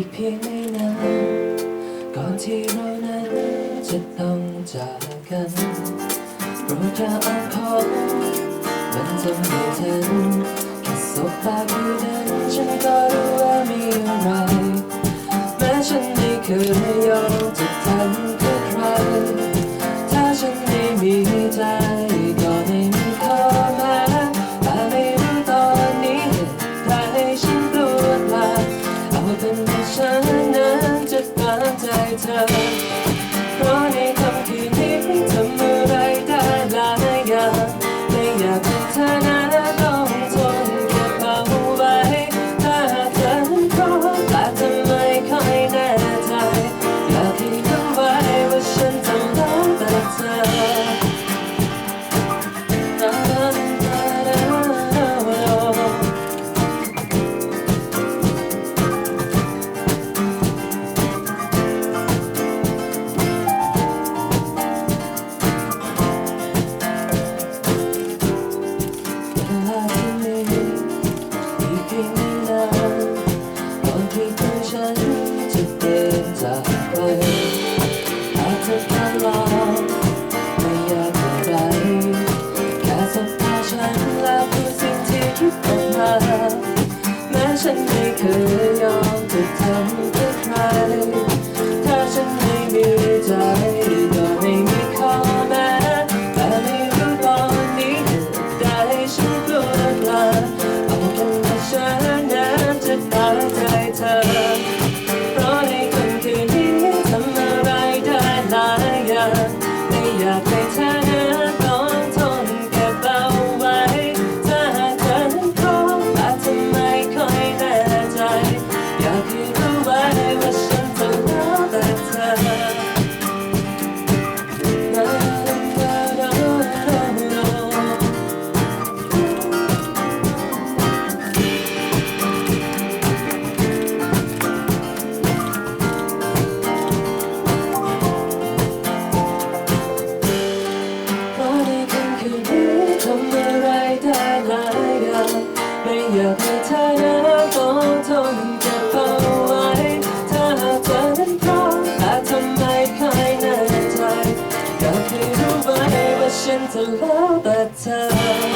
อีกเพียงไม่นานก่อนที่เรานั้นจะต้องจากกันโปรดจะอ้อนขอมันจำไม่ทันแค่สบตาคู่นั้นฉันก็รู้ว่ามีอะไรแม้ฉันไม่เคยยอมจะทำเพื่อใครถ้าฉันไม่มีใจ ตา จากไปอาจจะแค่ลองไม่อยากอะไรแค่สบตาฉันแล้วพูดสิ่งที่คิดออกมาแม้ฉันไม่เคยยอมจะทำ อยากให้เธอนั้นต้องทนเก็บเอาไว้ถ้าหากเธอนั้นพร้อมแต่ทำไมภายในใจอยากให้รู้ไว้ว่าฉันจะล้แต่เธอ